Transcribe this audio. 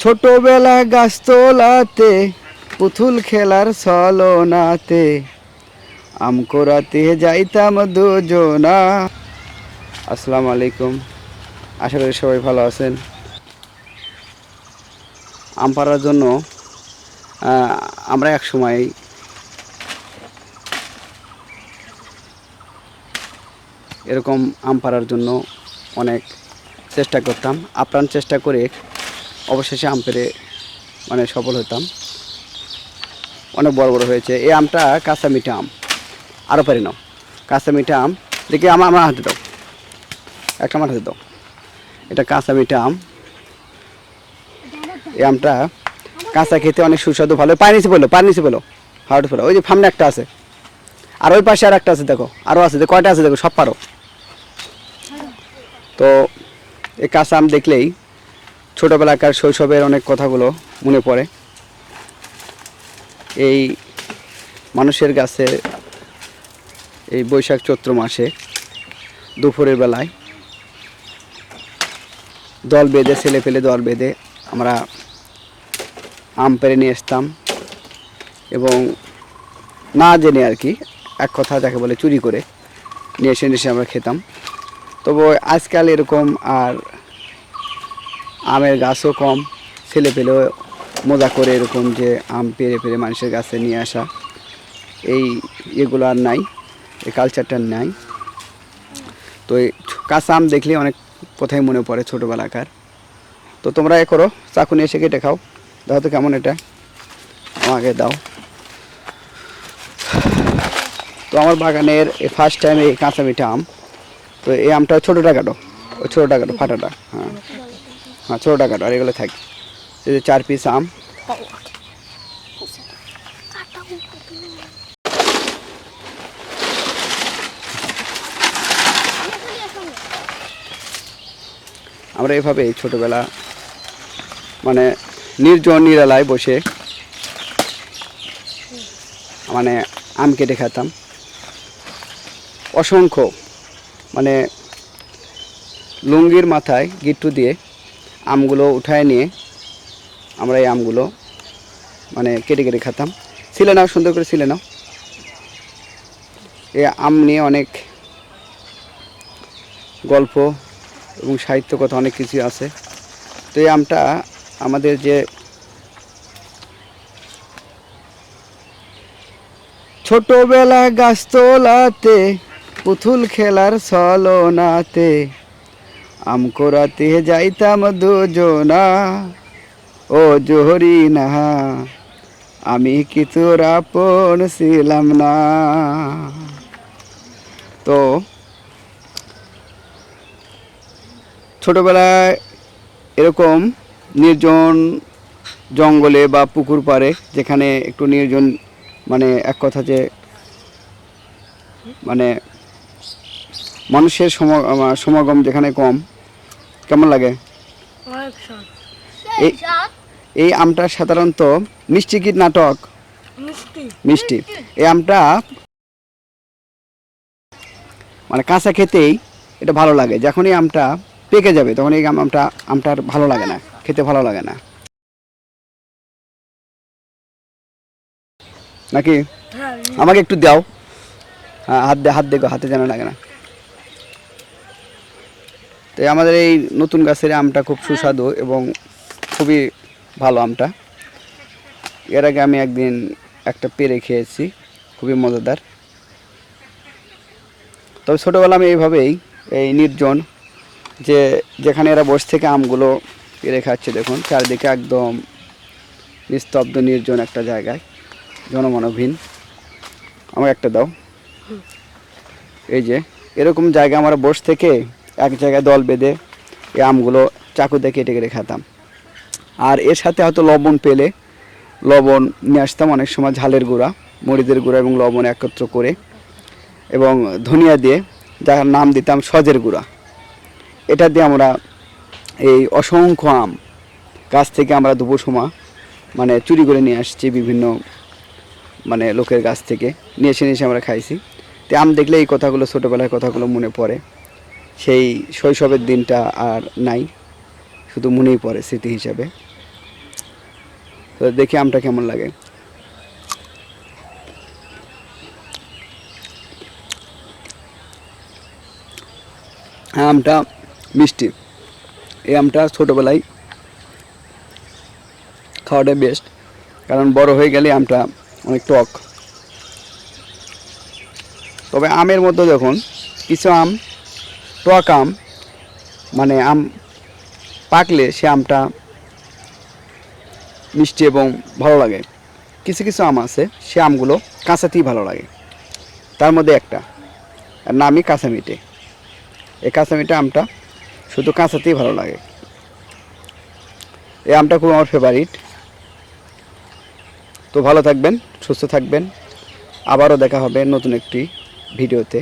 ছোটবেলা গাছতলাতে পুতুল খেলার ছলনাতে, আম কোরাতে যাইতাম দুজনা। আসসালামু আলাইকুম। আশা করি সবাই ভালো আছেন। আম পাড়ার জন্য আমরা এক সময় এরকম আম পাড়ার জন্য অনেক চেষ্টা করতাম। আপ্রাণ চেষ্টা করে অবশেষে আম পেরে মানে সফল হতাম। অনেক বড় বড় হয়েছে। এই আমটা কাঁচা মিঠা আম। আরও পারি নাও। কাঁচা মিঠা আম। দেখি আমার আমার হাতে দাও। একটা আমার হাতে দাও। এটা কাঁচা মিঠা আম। এই আমটা কাঁচা খেতে অনেক সুস্বাদু, ভালো। পানি নিচে বলো পানি নিচে বলো হাওড় ফেলো। ওই যে সামনে একটা আছে। আর ওই পাশে আর একটা আছে, দেখো। আরও আছে কয়টা আছে, দেখো, সব পারো। তো এই কাঁচা আম দেখলেই ছোটোবেলাকার শৈশবের অনেক কথাগুলো মনে পড়ে। এই মানুষের গাছে এই বৈশাখ চৈত্র মাসে দুপুরের বেলায় দল বেঁধে, ছেলে ফেলে দল বেঁধে আমরা আম পেরে নিয়ে আসতাম এবং না জেনে আর কি, এক কথা যাকে বলে চুরি করে নিয়ে এসে নিয়ে এসে আমরা খেতাম। তবে আজকাল এরকম আর আমের গাছও কম ছেলে পেলেও মজা করে এরকম যে আম পেরে পেরে মানুষের গাছে নিয়ে আসা। এই এগুলো আর নাই, এই কালচারটা নাই। তো এই কাঁচা আম দেখলে অনেক কোথায় মনে পড়ে ছোটোবেলাকার। তো তোমরা এ করো চাকু নিয়ে এসে কেটে খাও। দাও তো কেমন এটা। আমাকে দাও। তো আমার বাগানের ফার্স্ট টাইম এই কাঁচা মিঠা আম। তো এই আমটা ছোটোটা কাটো ওই ছোটোটা কাটো, ফাটাটা হ্যাঁ। হ্যাঁ ছোটোটা কাটো, আর এগুলো থাক। এই যে চার পিস আম। আমরা এভাবে ছোটোবেলা মানে নির্জন নিরালায় বসে মানে আম কেটে খেতাম। অসংখ্য মানে লুঙ্গির মাথায় গিট্টু দিয়ে আমগুলো উঠায় নিয়ে আমরা এই আমগুলো মানে কেটে কেটে খেতাম। ছিলে নাও, সুন্দর করে ছিলে নাও। এই আম নিয়ে অনেক গল্প এবং সাহিত্য কথা অনেক কিছু আছে। তো এই আমটা আমাদের যে ছোটবেলা গাছতলাতে পুতুল খেলার ছলনাতে আম কোরাতে যাইতাম দুজনা। ও জোহরি না আমি কি তোর আপন ছিলাম না। তো, ছোটবেলায় এরকম নির্জন জঙ্গলে বা পুকুর পাড়ে যেখানে একটু নির্জন মানে এক কথা যে মানে মানুষের সম- সমাগম যেখানে কম কেমন লাগে? এই এই আমটা সাধারণত মিষ্টি কীট নাটক? মিষ্টি। মিষ্টি। এই আমটা মানে কাঁচা খেতেই এটা ভালো লাগে। যখনই আমটা পেকে যাবে তখন এই আম- আমটা আমটা আর ভালো লাগে না খেতে ভালো লাগে না। নাকি? হ্যাঁ আমাকে একটু দাও। হ্যাঁ হাত দে হাত দেখো হাতে যেন লাগে না। তো আমাদের এই নতুন গাছের আমটা খুব সুস্বাদু এবং খুবই ভালো আমটা। এর আগে আমি একদিন একটা পেরে খেয়েছি, খুবই মজাদার। তবে ছোটোবেলা আমি এইভাবেই এই নির্জন যে যেখানে এরা বসে থেকে আমগুলো পেরে খাচ্ছে, দেখুন, চারিদিকে একদম নিস্তব্ধ, নির্জন একটা জায়গায়, জনমানবহীন। আমার একটা দাও। এই যে, এরকম জায়গা আমরা বসে থেকে এক জায়গায় দল বেঁধে এই আমগুলো চাকু দিয়ে কেটে কেটে খেতাম। আর এর সাথে হয়তো লবণ পেলে, লবণ নিয়ে আসতাম অনেক সময় ঝালের গুঁড়া, মরিচের গুঁড়া এবং লবণ একত্র করে এবং ধনিয়া দিয়ে যার নাম দিতাম সজের গুঁড়া। এটা দিয়ে আমরা এই অসংখ্য আম গাছ থেকে আমরা দুপুর সময় মানে চুরি করে নিয়ে আসছি বিভিন্ন মানে লোকের কাছ থেকে। নিয়ে এসে নিয়ে এসে আমরা খাইছি। তো আম দেখলে এই কথাগুলো, ছোটোবেলার কথাগুলো মনে পড়ে। সেই শৈশবের দিনটা আর নাই। শুধু মনেই পড়ে স্মৃতি হিসাবে। তো দেখি আমটা কেমন লাগে। হ্যাঁ আমটা মিষ্টি। এই আমটা ছোটোবেলায় খাওয়াটাই বেস্ট কারণ বড় হয়ে গেলে আমটা অনেক টক। তবে আমের মধ্যে যখন, কিছু আম টক আম মানে আম পাকলে সে আমটা মিষ্টি এবং ভালো লাগে। কিছু কিছু আম আছে, সে আমগুলো কাঁচাতেই ভালো লাগে। তার মধ্যে একটা আর নামই কাঁচা মিটে এই কাঁচা মিটে আমটা শুধু কাঁচাতেই ভালো লাগে। এই আমটা খুব আমার ফেভারিট তো ভালো থাকবেন, সুস্থ থাকবেন। আবারও দেখা হবে নতুন একটি ভিডিওতে।